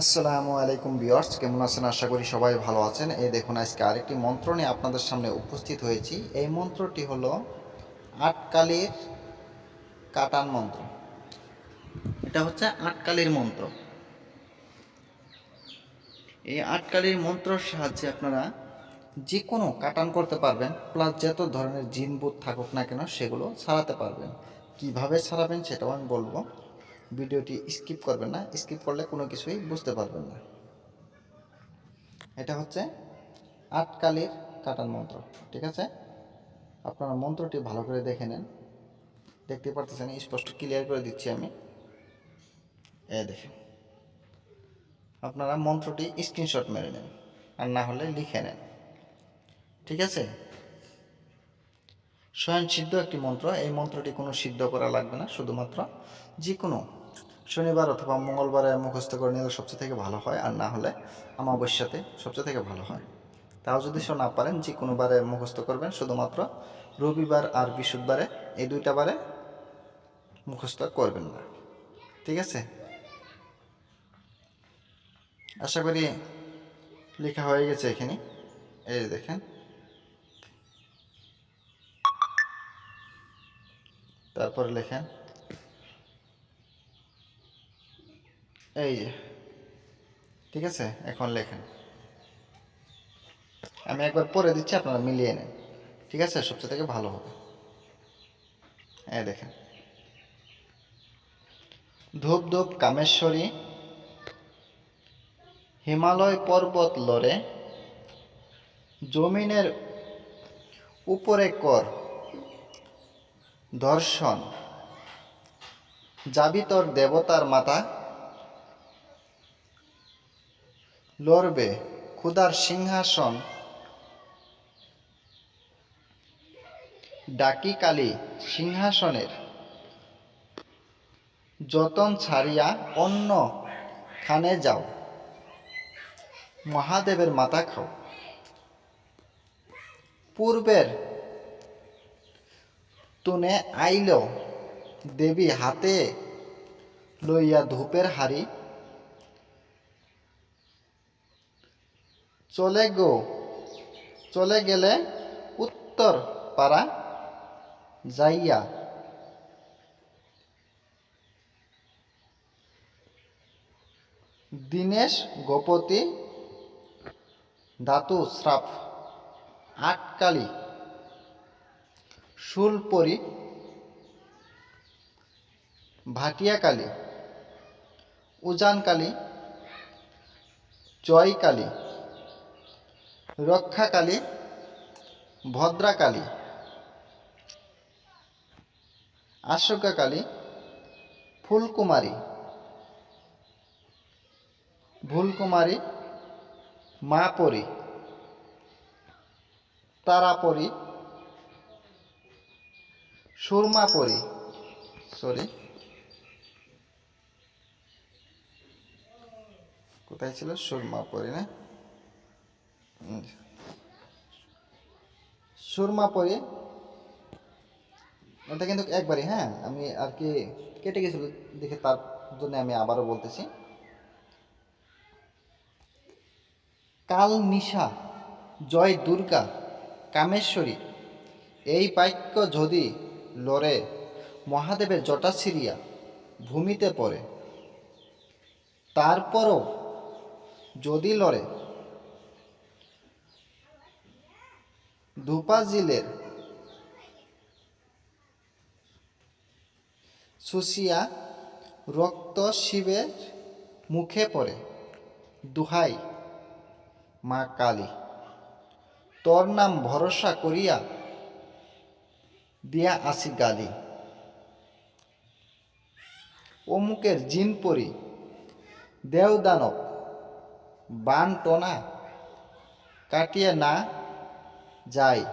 আসসালামু আলাইকুম বিয়ার্স কেমন আছেন? আশা করি সবাই ভালো আছেন। এই দেখুন, আজকে আরেকটি মন্ত্র নিয়ে আপনাদের সামনে উপস্থিত হয়েছি। এই মন্ত্রটি হলো আটকালির কাটান মন্ত্র। এটা হচ্ছে আটকালির মন্ত্র। এই আটকালির মন্ত্রের সাহায্যে আপনারা যে কোনো কাটান করতে পারবেন প্লাস যত ধরনের জিনবুত থাকুক না কেন, সেগুলো ছাড়াতে পারবেন। কীভাবে ছাড়াবেন সেটাও আমি বলব। ভিডিওটি স্কিপ করবেন না, স্কিপ করলে কোনো কিছুই বুঝতে পারবেন না। এটা হচ্ছে আটকালির কাটান মন্ত্র, ঠিক আছে? আপনারা মন্ত্রটি ভালো করে দেখে নেন। দেখতে পারতেছেন, স্পষ্ট ক্লিয়ার করে দিচ্ছি আমি। এ দেখেন, আপনারা মন্ত্রটি স্ক্রিনশট মেরে নেন আর না হলে লিখে নেন, ঠিক আছে? স্বয়ং সিদ্ধ একটি মন্ত্র, এই মন্ত্রটি কোনো সিদ্ধ করা লাগবে না, শুধুমাত্র যে কোনো শনিবার অথবা মঙ্গলবারে মুখস্থ করে নিলে সবচেয়ে থেকে ভালো হয়, আর না হলে অমাবস্যাতে সবচেয়ে থেকে ভালো হয়। তাও যদি সে না পারেন, যে কোনো বারে মুখস্থ করবেন, শুধুমাত্র রবিবার আর বৃহস্পতিবারে, এই দুইটা বারে মুখস্থ করবেন না। ঠিক আছে? আশা করি লেখা হয়ে গেছে এখানে। এই দেখেন। তারপরে লেখেন এই যে, ঠিক আছে? এখন লেখেন। আমি একবার পরে দিচ্ছি, আপনারা মিলিয়ে নেন। ঠিক আছে? সবচেয়ে থেকে ভালো হবে। এই দেখেন। ধূপ ধূপ কামেশ্বরী, হিমালয় পর্বত লড়ে, জমিনের উপরে কর দর্শন যাবি তোর দেবতার মাতা লড়বে ক্ষুদার সিংহাসন। ডাকি কালী সিংহাসনের। যতন ছাড়িয়া অন্য খানে যাও, মহাদেবের মাথা খাও। পূর্বের তুনে আইল দেবী হাতে লইয়া ধূপের হাড়ি চলে গো। চলে গেলে উত্তর পাড়া যাইয়া। দীনেশ গোপতি ধাতু শ্রাপ আটকালি। শুলপরি ভাটিয়াকালী, উজানকালী, জয়কালী। রক্ষাকালী ভদ্রাকালী আশোকাকালী ফুলকুমারী ভুলকুমারী মাপরি তারাপরি সুরমাপরি সরি কোথায় ছিল? সুরমাপরি না? হুম। সুরমাপরি ওটা কিন্তু একবারই হ্যাঁ আমি আর কি কেটে গেছিল দেখে তার জন্য আমি আবারও বলতেছি কাল নিশা জয় দুর্গা, কামেশ্বরী, এই বাক্য যদি লড়ে, মহাদেবের জটা ছিঁড়িয়া ভূমিতে পড়ে, তারপরও যদি লড়ে ধূপাজিলের সুসিয়া রক্ত শিবের মুখে পড়ে। দুহাই, মা কালী। তোর নাম ভরসা করিয়া দিয়া আসি গালি। অমুকের জিন পরি, দেও দানব। বান টনা কাটিয়ে না যায়।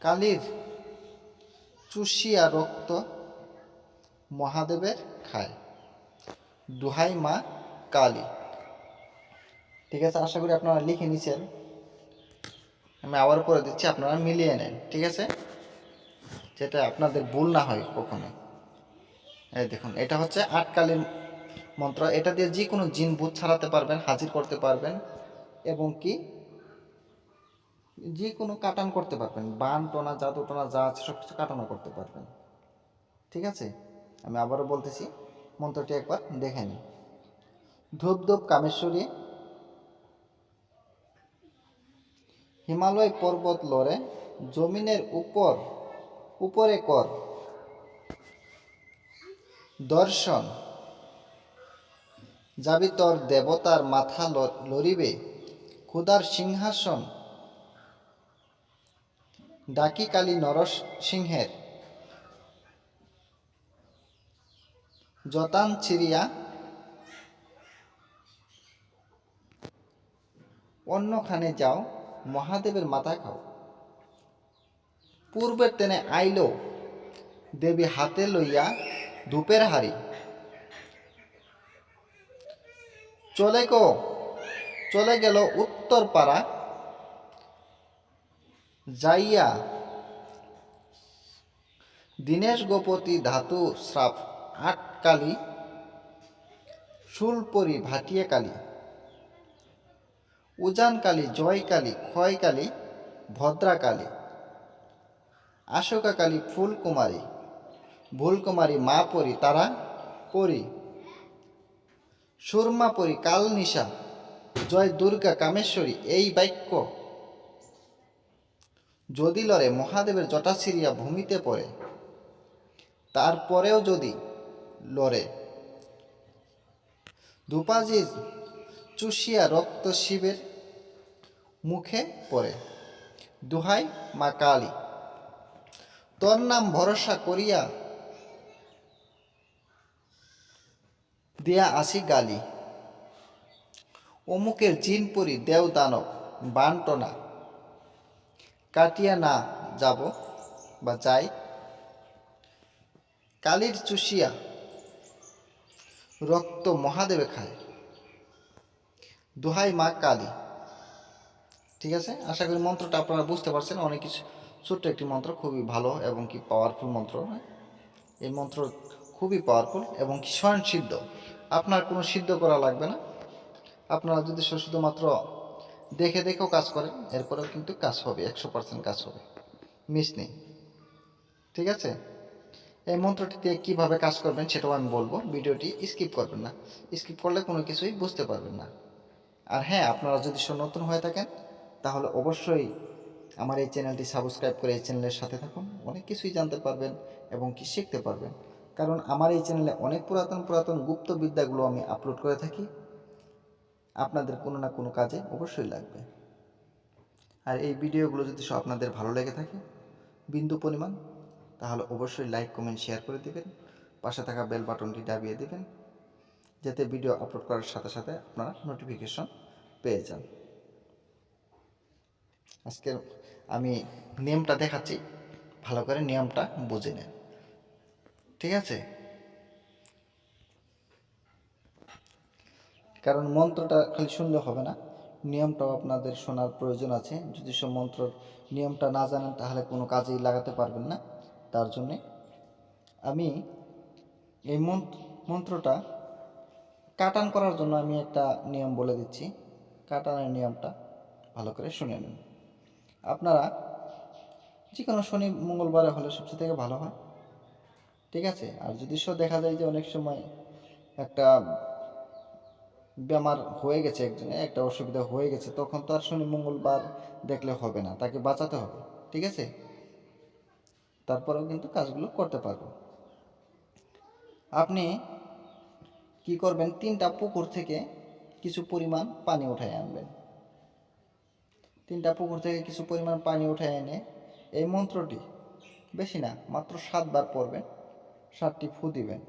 কালীর চুষিয়া রক্ত মহাদেবের খায়। দুহাই মা কালী। ঠিক আছে, আশা করি আপনারা লিখে নিছেন। আমি আবার করে দিচ্ছি, আপনারা মিলিয়ে নেন। ঠিক আছে? যেটা আপনাদের ভুল না হয় কখনো। এই দেখুন, এটা হচ্ছে আটকালির মন্ত্র। এটা দিয়ে যে কোনো জিন ভূত ছাড়াতে পারবেন, হাজির করতে পারবেন। এবং কি? যে কোনো কাটান করতে পারবেন। বান টোনা, জাদু টোনা, যা আছে সব কিছু কাটানো করতে পারবেন। ঠিক আছে? আমি আবারও বলতেছি, মন্ত্রটি একবার দেখে নিন। ধূপ ধূপ কামেশ্বরী, হিমালয় পর্বত লড়ে, জমিনের উপর, উপরে কর। দর্শন, যাবি তোর দেবতার মাথা লড়িবে। ক্ষুদার সিংহাসন ডাকি কালী নরসিংহের জতান ছিরিয়া অন্যখানে যাও, মহাদেবের মাথা খাও। পূর্বের তেনে আইল, দেবী হাতে লইয়া ধূপের হারি চলে গো, চলে গেল উত্তর পাড়া যাইয়া দীনেশ গোপতি ধাতু শ্রাপ আট কালী শুলপরি ভাটিয়া কালী, উজান কালী, জয় কালী, ক্ষয় কালী, ভদ্রা কালী, আশোকা কালী ফুলকুমারী ভুলকুমারী মা পরি, তারা পরি, সুরমা পরি কালনিশা জয় দুর্গা কামেশ্বরী, এই বাক্য যদি লড়ে মহাদেবের জটা ছিঁড়িয়া ভূমিতে পড়ে, তারপরেও যদি লড়ে ধূপাজির চুষিয়া রক্ত শিবের মুখে পড়ে, দুহাই মা কালী। তোর নাম ভরসা করিয়া দিয়া আসি গালি। অমুকের জিনপুরি দেও দানব বানটনা কাটিয়া না যাব বা যাই। কালির চুষিয়া রক্ত মহাদেবে খায়। দোহাই মা কালী। ঠিক আছে? আশা করি মন্ত্রটা আপনারা বুঝতে পারছেন। অনেক কিছু, ছোট্ট একটি মন্ত্র, খুবই ভালো এবং কি পাওয়ারফুল মন্ত্র? এই মন্ত্র খুবই পাওয়ারফুল এবং কি স্বয়ং সিদ্ধ। আপনার কোনো সিদ্ধ করা লাগবে না। আপনারা যদি শুধুমাত্র দেখে দেখেও কাজ করেন, এরপরেও কিন্তু কাজ হবে, একশো পার্সেন্ট কাজ হবে। মিস নেই। ঠিক আছে? এই মন্ত্রটি দিয়ে কীভাবে কাজ করবেন সেটাও আমি বলব। ভিডিওটি স্কিপ করবেন না। স্কিপ করলে কোনো কিছুই বুঝতে পারবেন না। আর হ্যাঁ আপনারা যদি নতুন হয়ে থাকেন, তাহলে অবশ্যই আমার এই চ্যানেলটি সাবস্ক্রাইব করে এই চ্যানেলের সাথে থাকুন। অনেক কিছুই জানতে পারবেন এবং কি শিখতে পারবেন। কারণ আমার এই চ্যানেলে অনেক পুরাতন পুরাতন গুপ্ত বিদ্যাগুলো আমি আপলোড করে থাকি। আপনাদের কোনো না কোনো কাজে অবশ্যই লাগবে। আর এই ভিডিওগুলো যদি সব আপনাদের ভালো লেগে থাকে, বিন্দু পরিমাণ, তাহলে অবশ্যই লাইক, কমেন্ট, শেয়ার করে দেবেন, পাশে থাকা বেল বাটনটি দাবিয়ে দেবেন, যাতে ভিডিও আপলোড করার সাথে সাথে আপনারা নোটিফিকেশন পেয়ে যান। আজকে আমি নিয়মটা দেখাচ্ছি, ভালো করে নিয়মটা বুঝে নেন। ঠিক আছে? কারণ মন্ত্রটা খালি শুনলে হবে না। নিয়মটাও আপনাদের শোনার প্রয়োজন আছে। যদি সব মন্ত্র নিয়মটা না জানেন, তাহলে কোনো কাজেই লাগাতে পারবেন না। তার জন্যে আমি এই মন্ত্র, মন্ত্রটা কাটান করার জন্য আমি একটা নিয়ম বলে দিচ্ছি। কাটানের নিয়মটা ভালো করে শুনে নিন। আপনারা যে কোনো শনি, মঙ্গলবারে হলে সবচেয়ে থেকে ভালো হয়। ঠিক আছে? আর যদি সব দেখা যায় যে অনেক সময় একটা বেমার হয়ে গেছে একজনে, একটা অসুবিধা হয়ে গেছে, তখন তো আর শনি মঙ্গলবার দেখলে হবে না, তাকে বাঁচাতে হবে, ঠিক আছে? তারপরেও কিন্তু কাজগুলো করতে পারব। আপনি কি করবেন, তিনটা পুকুর থেকে কিছু পরিমাণ পানি উঠায় আনবেন। তিনটা পুকুর থেকে কিছু পরিমাণ পানি উঠায় এনে, এই মন্ত্রটি, বেশি না, মাত্র সাতবার পড়বেন, সাতটি ফু দিবেন।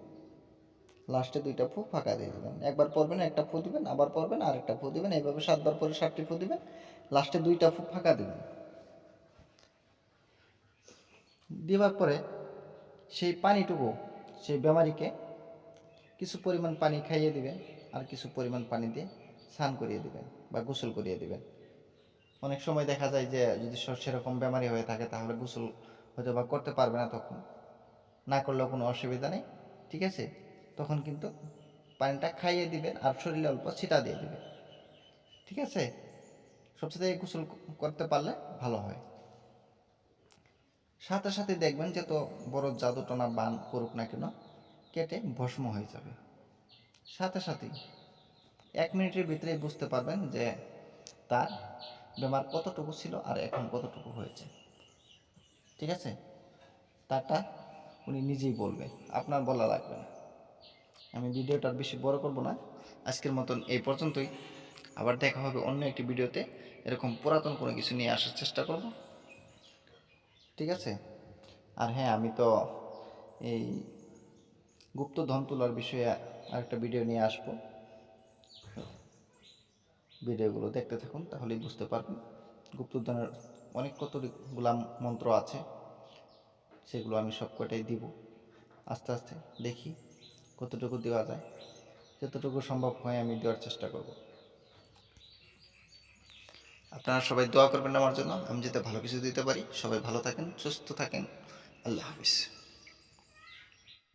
লাস্টে দুইটা ফু ফাঁকা দিয়ে দিবেন। একবার পড়বেন একটা ফু দিবেন, আবার পড়বেন আর একটা ফু দিবেন। এইভাবে সাতবার পরে সাতটি ফু দিবেন। লাস্টে দুইটা ফু ফাঁকা দিবেন। দেওয়ার পরে সেই পানিটুকু, সেই বেমারিকে কিছু পরিমাণ পানি খাইয়ে দিবেন আর কিছু পরিমাণ পানি দিয়ে স্নান করিয়ে দিবেন বা গোসল করিয়ে দিবেন। অনেক সময় দেখা যায় যে যদি সেরকম বেমারি হয়ে থাকে তাহলে গোসল হয়তো বা করতে পারবে না তখন। না করলেও কোনো অসুবিধা নেই, ঠিক আছে? তখন কিন্তু পানিটা খাইয়ে দিবেন আর শরীরে অল্প ছিটা দিয়ে দিবেন ঠিক আছে? সবচেয়ে গোসল করতে পারলে ভালো হয়। সাথে সাথে দেখবেন যে তো বড় জাদুটনা বান করুক না কেন, কেটে ভস্ম হয়ে যাবে। সাথে সাথেই এক মিনিটের ভিতরেই বুঝতে পারবেন যে তার বেমার কতটুকু ছিল আর এখন কতটুকু হয়েছে। ঠিক আছে? তারটা উনি নিজেই বলবে আপনার বলা লাগবে না। আমি ভিডিওটা বেশি বড় করব না। আজকের মতন এই পর্যন্তই। আবার দেখা হবে অন্য একটি ভিডিওতে। এরকম পুরাতন কোনো কিছু নিয়ে আসার চেষ্টা করব। ঠিক আছে? আর হ্যাঁ আমি তো এই গুপ্তধন তোলার বিষয়ে আরেকটা ভিডিও নিয়ে আসব। ভিডিওগুলো দেখতে থাকুন, তাহলেই বুঝতে পারবেন। গুপ্তধনের অনেক কতগুলা মন্ত্র আছে, সেগুলো আমি সব কটাই দিব। আস্তে আস্তে দেখি। কতটুকু দেওয়া যায়, যতটুকু সম্ভব হয় আমি দেওয়ার চেষ্টা করব। আপনারা সবাই দোয়া করবেন আমার জন্য, আমি যাতে ভালো কিছু দিতে পারি। সবাই ভালো থাকেন, সুস্থ থাকেন। আল্লাহ হাফিজ।